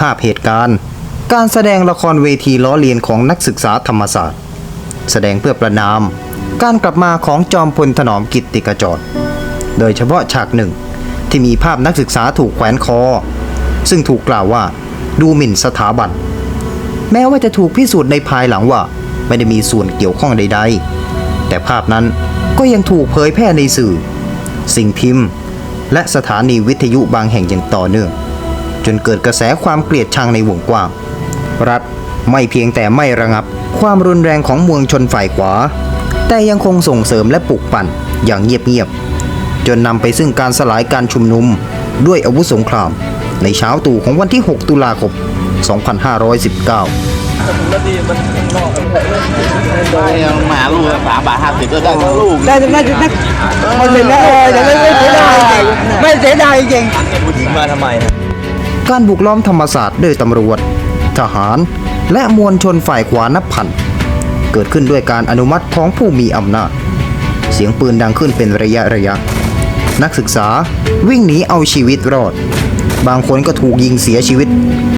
ภาพเหตุการณ์ การแสดงละครเวทีล้อเลียนของนักศึกษาธรรมศาสตร์ แสดงเพื่อประนาม การกลับมาของจอมพลถนอมกิตติกจรโดยเฉพาะฉากหนึ่ง ที่มีภาพนักศึกษาถูกแขวนคอ ซึ่งถูกกล่าวว่าดูหมิ่นสถาบัน แม้ว่าจะถูกพิสูจน์ในภายหลังว่าไม่ได้มีส่วนเกี่ยวข้องใด ๆ แต่ภาพนั้นก็ยังถูกเผยแพร่ในสื่อ สิ่งพิมพ์ และสถานีวิทยุบางแห่งอย่างต่อเนื่อง จนเกิดกระแสความเกลียดชังในวงกว้าง รัฐไม่เพียงแต่ไม่ระงับ ความรุนแรงของมวลชนฝ่ายขวา แต่ยังคงส่งเสริมและปลุกปั่นอย่างเงียบๆจนนำไปซึ่งการสลายการชุมนุมด้วยอาวุธสงคราม ในเช้าตรู่ของวันที่ 6 ตุลาคม 2519มาหาลูกสามบาทห้าสิบก็ได้ทั้งลูกได้ได้ได้ได้คนเห็นแล้วเออแต่ไม่ไม่เสียดายจริงไม่เสียดายจริงผู้หญิงมาทำไมนะ การบุกล้อมธรรมศาสตร์ด้วยตำรวจ ทหาร และมวลชนฝ่ายขวานับพัน เกิดขึ้นด้วยการอนุมัติของผู้มีอำนาจ เสียงปืนดังขึ้นเป็นระยะระยะ นักศึกษาวิ่งหนีเอาชีวิตรอด บางคนก็ถูกยิงเสียชีวิต